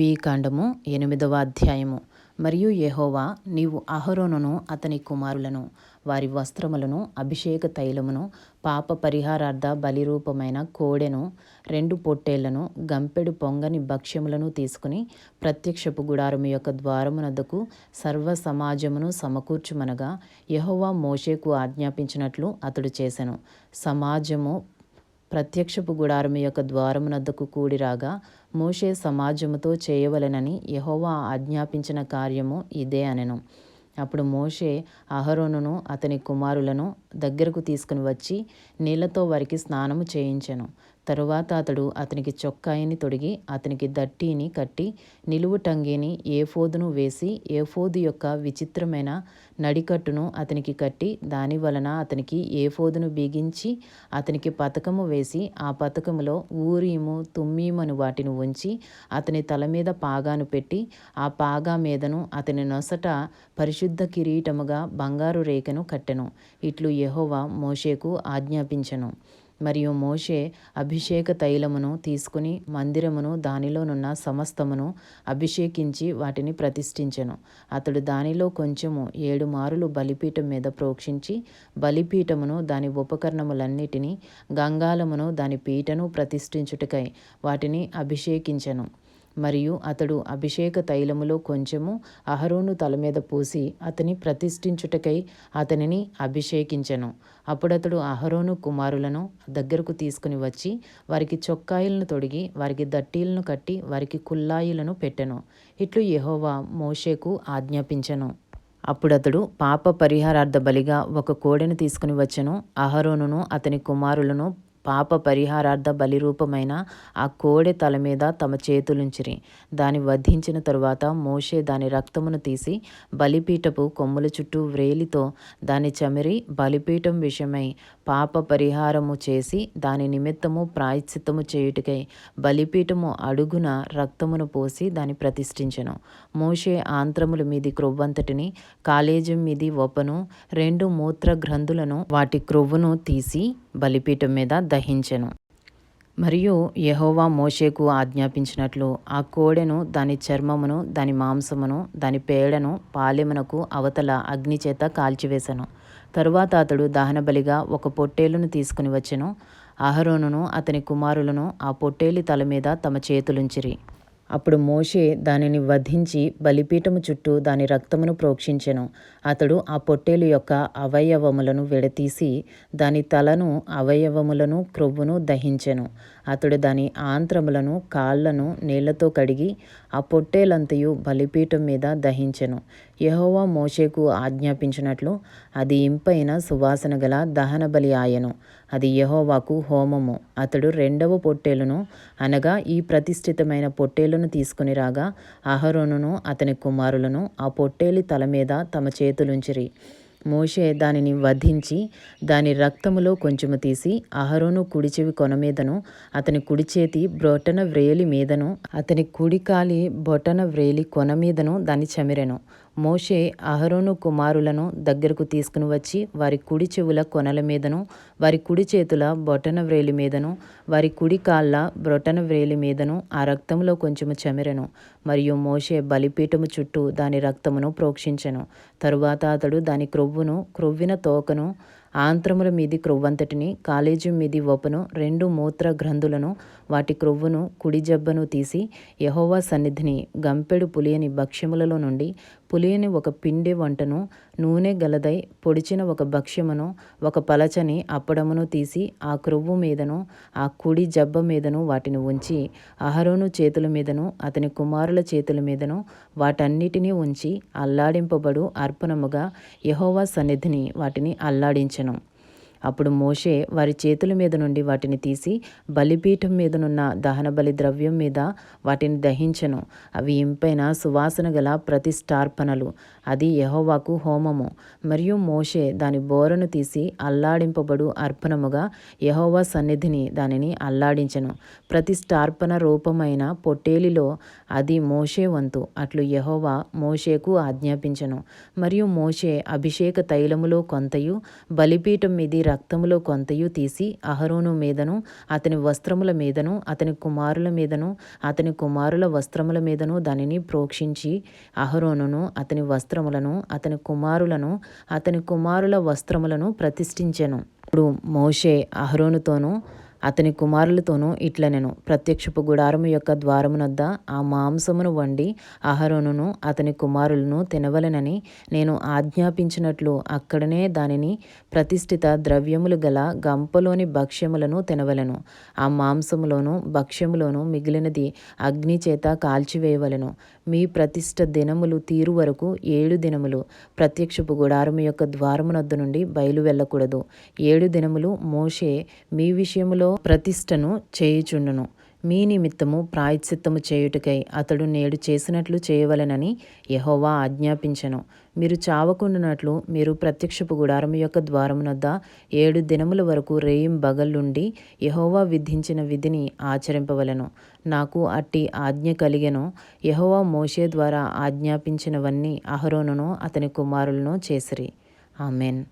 కాండము ఎనిమిదవ అధ్యాయము. మరియు యహోవా నీవు అహరోనును అతని కుమారులను వారి వస్త్రములను అభిషేక తైలమును పాప పరిహారార్థ బలిరూపమైన కోడెను రెండు పొట్టేళ్ళను గంపెడు పొంగని భక్ష్యములను తీసుకుని ప్రత్యక్షపు గుడారము యొక్క ద్వారమునద్దకు సర్వ సమాజమును సమకూర్చుమనగా యహోవా మోషేకు ఆజ్ఞాపించినట్లు అతడు చేశాను సమాజము ప్రత్యక్షపు గుడారము యొక్క ద్వారమునద్దకు కూడిరాగా మోషే సమాజముతో చేయవలెనని యహోవా ఆజ్ఞాపించిన కార్యము ఇదే అనెను. అప్పుడు మోషే అహరోనును అతని కుమారులను దగ్గరకు తీసుకుని వచ్చి నీళ్ళతో వారికి స్నానము చేయించెను. తరువాత అతడు అతనికి చొక్కాయిని తొడిగి అతనికి దట్టీని కట్టి నిలువు టంగీని ఏఫోదును వేసి ఏఫోదు యొక్క విచిత్రమైన నడికట్టును అతనికి కట్టి దాని వలన అతనికి ఏఫోదును బిగించి అతనికి పథకము వేసి ఆ పథకములో ఊరీము తుమ్మీమను వాటిని ఉంచి అతని తల మీద పాగాను పెట్టి ఆ పాగా మీదను అతని నొసట పరిశుద్ధ కిరీటముగా బంగారు రేఖను కట్టెను. ఇట్లు యెహోవా మోషేకు ఆజ్ఞాపించెను. మరియు మోషే అభిషేక తైలమును తీసుకుని మందిరమును దానిలోనున్న సమస్తమును అభిషేకించి వాటిని ప్రతిష్ఠించెను. అతడు దానిలో కొంచెము ఏడు మారులు బలిపీఠం మీద ప్రోక్షించి బలిపీఠమును దాని ఉపకరణములన్నిటినీ గంగాలమును దాని పీటను ప్రతిష్ఠించుటకై వాటిని అభిషేకించెను. మరియు అతడు అభిషేక తైలములో కొంచెము అహరోను తల మీద పూసి అతని ప్రతిష్ఠించుటకై అతనిని అభిషేకించెను. అప్పుడతడు అహరోను కుమారులను దగ్గరకు తీసుకుని వచ్చి వారికి చొక్కాయిలను తొడిగి వారికి దట్టీలను కట్టి వారికి కుల్లాయిలను పెట్టెను. ఇట్లు యెహోవా మోషేకు ఆజ్ఞాపించెను. అప్పుడతడు పాప పరిహారార్థ బలిగా ఒక కోడెను తీసుకుని వచ్చెను. అహరోనును అతని కుమారులను పాప పరిహారార్థ బలిరూపమైన ఆ కోడె తల మీద తమ చేతులుంచిరి. దాని వధించిన తరువాత మోషే దాని రక్తమును తీసి బలిపీఠపు కొమ్ముల చుట్టూ వ్రేలితో దాని చమిరి బలిపీఠం విషయమై పాప పరిహారము చేసి దాని నిమిత్తము ప్రాయశ్చిత్తము చేయుటకై బలిపీఠము అడుగున రక్తమును పోసి దాని ప్రతిష్ఠించెను. మోషే ఆంత్రముల మీది క్రొవ్వంతటిని కాలేజం మీది ఒపను రెండు మూత్ర గ్రంథులను వాటి క్రొవ్వును తీసి బలిపీఠం మీద దహించెను మరియు యహోవా మోషేకు ఆజ్ఞాపించినట్లు ఆ కోడెను దాని చర్మమును దాని మాంసమును దాని పేడను పాలెమునకు అవతల అగ్ని చేత కాల్చివేశను తరువాత అతడు దహనబలిగా ఒక పొట్టేలును తీసుకుని వచ్చెను. అహరోనును అతని కుమారులను ఆ పొట్టేలి తల మీద తమ చేతులుంచిరి. అప్పుడు మోషే దానిని వధించి బలిపీఠము చుట్టూ దాని రక్తమును ప్రోక్షించెను. అతడు ఆ పొట్టేలు యొక్క అవయవములను విడతీసి దాని తలను అవయవములను క్రొవ్వును దహించెను. అతడు దాని ఆంత్రములను కాళ్ళను నీళ్ళతో కడిగి ఆ పొట్టేలంతయు బలిపీఠం మీద దహించెను. యహోవా మోషేకు ఆజ్ఞాపించినట్లు అది ఇంపైన సువాసన గల దహన బలి ఆయను. అది యహోవాకు హోమము. అతడు రెండవ పొట్టేలును అనగా ఈ ప్రతిష్ఠితమైన పొట్టేలును తీసుకుని రాగా అహరోనును అతని కుమారులను ఆ పొట్టేలి తల మీద తమ చేతులుంచిరి. మోషే దానిని వధించి దాని రక్తములో కొంచెము తీసి అహరోను కుడిచెవి కొన మీదను అతని కుడి చేతి బ్రొటన వ్రేలి మీదను అతని కుడికాలి బొటన వ్రేలి కొన మీదను దాన్ని చమిరెను. మోషే అహరోను కుమారులను దగ్గరకు తీసుకుని వచ్చి వారి కుడి చెవుల కొనల మీదను వారి కుడి చేతుల బొటన వ్రేలి మీదను వారి కుడి కాళ్ళ బ్రొటన వ్రేలి మీదను ఆ రక్తంలో కొంచెము చెమిరెను. మరియు మోషే బలిపీఠము చుట్టూ దాని రక్తమును ప్రోక్షించెను. తరువాత అతడు దాని క్రొవ్వును క్రొవ్విన తోకను ఆంత్రముల మీది క్రొవ్వంతటిని కాలేజీ మీది వపును రెండు మూత్ర గ్రంథులను వాటి క్రొవ్వును కుడి జబ్బను తీసి యహోవా సన్నిధిని గంపెడు పులియని భక్ష్యములలో నుండి పులియని ఒక పిండి వంటను నూనె గలదై పొడిచిన ఒక భక్ష్యమును ఒక పలచని అప్పడమును తీసి ఆ క్రొవ్వు మీదను ఆ కుడి జబ్బ మీదను వాటిని ఉంచి అహరోను చేతుల మీదను అతని కుమారుల చేతుల మీదను వాటన్నిటినీ ఉంచి అల్లాడింపబడు అర్పణముగా యహోవా సన్నిధిని వాటిని అల్లాడించెను అప్పుడు మోషే వారి చేతుల మీద నుండి వాటిని తీసి బలిపీఠం మీదనున్న దహన బలి ద్రవ్యం మీద వాటిని దహించను. అవి ఇంపైన సువాసన గల ప్రతిష్టార్పణలు. అది యహోవాకు హోమము. మరియు మోషే దాని బోరను తీసి అల్లాడింపబడు అర్పణముగా యహోవా సన్నిధిని దానిని అల్లాడించను. ప్రతిష్టార్పణ రూపమైన పొట్టేలిలో అది మోషే వంతు. అట్లు యహోవా మోషేకు ఆజ్ఞాపించను. మరియు మోషే అభిషేక తైలములో కొంతయు బలిపీఠం మీది రక్తములో కొంతయు తీసి అహరోను మీదను అతని వస్త్రముల మీదను అతని కుమారుల మీదను అతని కుమారుల వస్త్రముల మీదను దానిని ప్రోక్షించి అహరోనును అతని వస్త్రములను అతని కుమారులను అతని కుమారుల వస్త్రములను ప్రతిష్ఠించెను. ఇప్పుడు మోషే అహరోనుతోనూ అతని కుమారులతోనూ ఇట్లనెను ప్రత్యక్షపు గుడారము యొక్క ద్వారమునొద్ద ఆ మాంసమును వండి అహరోనును అతని కుమారులను తినవలెనని నేను ఆజ్ఞాపించినట్లు అక్కడనే దానిని ప్రతిష్ఠిత ద్రవ్యములు గల గంపలోని భక్ష్యములను తినవలెను. ఆ మాంసములోను భక్ష్యములోను మిగిలినది అగ్ని చేత కాల్చివేయవలెను. మీ ప్రతిష్ఠ దినములు తీరు వరకు ఏడు దినములు ప్రత్యక్షపు గుడారము యొక్క ద్వారమునొద్ద నుండి బయలు వెళ్ళకూడదు. ఏడు దినములు మోషే మీ విషయములో ప్రతిష్టను చేయుచుండును. మీ నిమిత్తము ప్రాయశ్చిత్తము చేయుటకై అతడు నేడు చేసినట్లు చేయవలెనని యహోవా ఆజ్ఞాపించెను. మీరు చావకుండునట్లు మీరు ప్రత్యక్షపు గుడారము యొక్క ద్వారమునొద్ద ఏడు దినముల వరకు రేయిం బగల్లుండి యహోవా విధించిన విధిని ఆచరింపవలను. నాకు అట్టి ఆజ్ఞ కలిగెను. యహోవా మోషే ద్వారా ఆజ్ఞాపించినవన్నీ అహరోనును అతని కుమారులను చేసిరి. ఆమెన్.